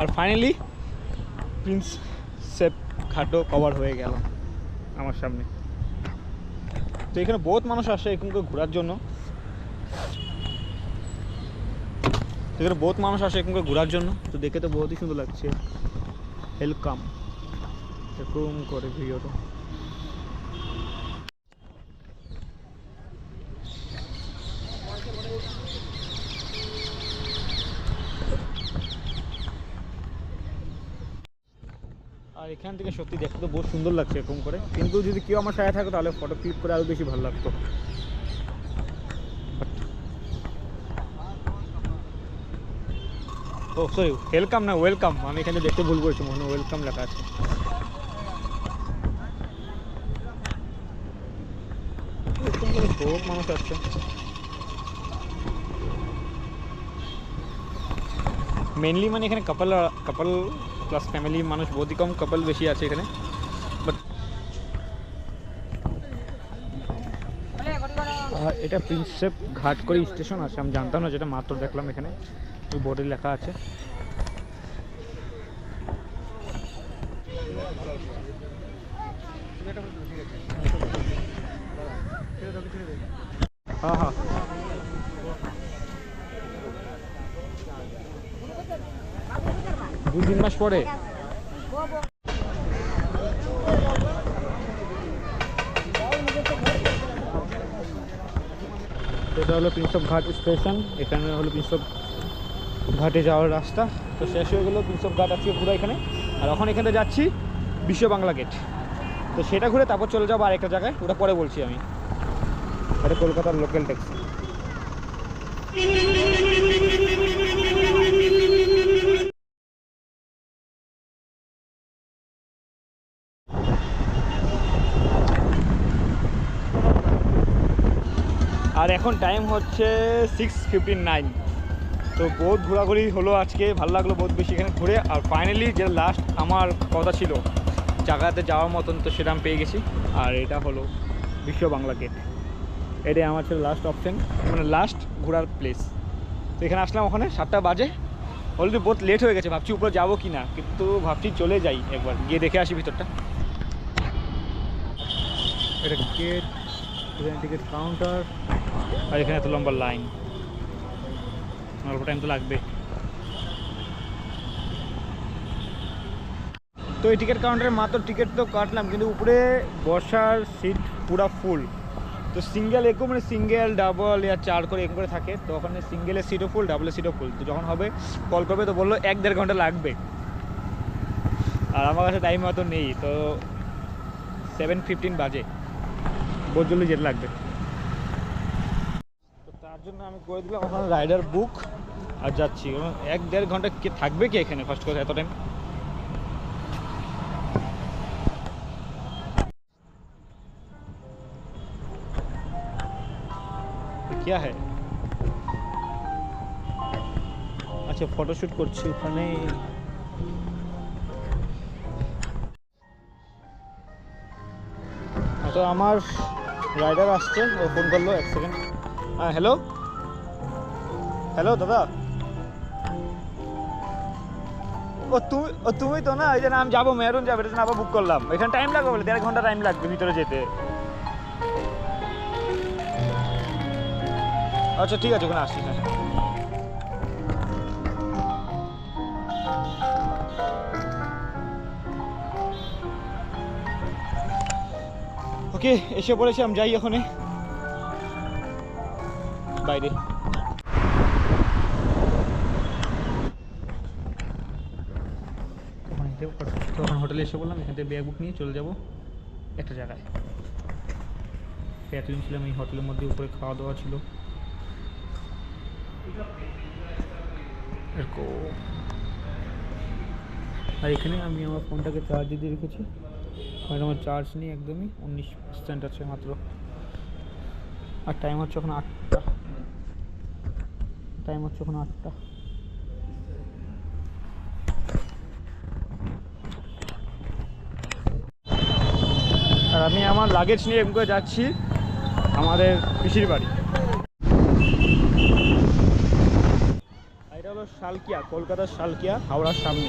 আর finally Prinsep ঘাটও cover হয়ে গেল আমার সামনে। তো এখানে বহুত মানুষ আসে এখানকার ঘোরার জন্য। এখানে বহুত মানুষ আসে এখানকার ঘোরার জন্য। তো দেখে তো বহুতই সুন্দর লাগছে। ওয়েলকাম এরকম করে ভিডিওটা আর এখান থেকে সত্যি দেখতে তো বহুত সুন্দর লাগছে এরকম করে। কিন্তু যদি কেউ আমার সাথে থাকতো তাহলে ফটো ক্লিক করে আরও বেশি ভালো লাগতো। ও সরি ওয়েলকাম না ওয়েলকাম আমি এখানে দেখতে ভুল করেছি, মনে ওয়েলকাম লেখা আছে। মানুষ আসছে মেনলি মানে এখানে কাপল কাপল প্লাস ফ্যামিলি মানুষ বহুতই কম কাপল বেশি আছে এখানে। বাট এটা প্রিন্সেপ ঘাট করে স্টেশন আছে আমি জানতাম না যেটা, মাত্র দেখলাম এখানে। ওই বোর্ডে লেখা আছে। হ্যাঁ হ্যাঁ। তিন মাস পরে। এটা হলো প্রিন্সপ ঘাট স্টেশন, এখানে হলো প্রিন্সপ ঘাটে যাওয়ার রাস্তা। তো শেষ হয়ে গেলো প্রিন্সপ ঘাট আজকে পুরো এখানে। আর এখন এখানে যাচ্ছি বিশ্ব বাংলা গেট তো সেটা ঘুরে তারপর চলে যাব আরেকটা জায়গায়, ওটা পরে বলছি আমি। এটা কলকাতার লোকাল ট্যাক্সি আর এখন টাইম হচ্ছে সিক্স নাইন তো বহুত ঘোরাঘুরি হলো আজকে, ভালো লাগল বহুত বেশি এখানে ঘুরে। আর ফাইনালি যে লাস্ট আমার কথা ছিল জায়গাতে যাওয়ার মতন তো সেটা আমি পেয়ে গেছি। আর এটা হলো বিশ্ব বাংলা গেট এটাই আমার ছিল লাস্ট অপশন মানে লাস্ট ঘোরার প্লেস তো এখানে আসলাম ওখানে, সাতটা বাজে। অলরেডি বহুত লেট হয়ে গেছে, ভাবছি উপরে যাব কি না কিন্তু ভাবছি চলে যাই একবার, গিয়ে দেখে আসি ভিতরটা। এটা গেট টিকিট কাউন্টার আর এখানে এত লম্বা লাইন। অল্প টাইম তো লাগবে। তো এই টিকিট কাউন্টারে মাত্র টিকিট তো কাটলাম, কিন্তু উপরে বসার সিট পুরা ফুল তো সিঙ্গেল এরকম মানে সিঙ্গেল ডাবল ইয়া চার করে এরকম করে থাকে, তো ওখানে সিঙ্গেলের সিটও ফুল ডাবলের সিটও ফুল তো যখন হবে কল করবে তো বলল এক দেড় ঘণ্টা লাগবে। আর আমার কাছে টাইম মতো নেই, তো সেভেন ফিফটিন বাজে। বহুত জলদি যেতে লাগবে। জন্য আমি করে দিলাম ওখানে রাইডার বুক আর যাচ্ছি কারণ এক দেড় ঘন্টা কে থাকবে কি এখানে ফার্স্ট কথা এত টাইম क्या है আচ্ছা ফটোশ্যুট করছি ওখানে তো আমার রাইডার আসছে ও ফোন করলো এক সেকেন্ড হ্যাঁ হ্যালো হ্যালো দাদা ও তুমি ও তুমি তো না, এই যে আমি যাব মেহরুন যাবে, এটা আবার বুক করলাম। এখানে টাইম লাগবে বলে, দেড় ঘণ্টা টাইম লাগবে ভিতরে যেতে। আচ্ছা ঠিক আছে, ওখানে আসছি হ্যাঁ। ওকে, এসে পড়েছি, আমি যাই ওখানে বাইরে। ওখানে যেতে- তো ওখানে হোটেলে এসে বললাম, এখান থেকে ব্যাগ বুক নিয়ে চলে যাব একটা জায়গায়। এতদিন ছিলাম এই হোটেলের মধ্যে, উপরে খাওয়া দাওয়া ছিল। আর এখানে আমি আমার ফোনটাকে চার্জ দিয়ে রেখেছি। কারণ আমার চার্জ নেই একদমই, উনিশ পার্সেন্ট আছে মাত্র। আর টাইম হচ্ছে এখন আটটা। টাইম হচ্ছে এখন আটটা। আমি আমার লাগেজ নিয়ে এম করে যাচ্ছি আমাদের পিসির বাড়ি। এটা হলো শালকিয়া, কলকাতার শালকিয়া, হাওড়ার সামনে।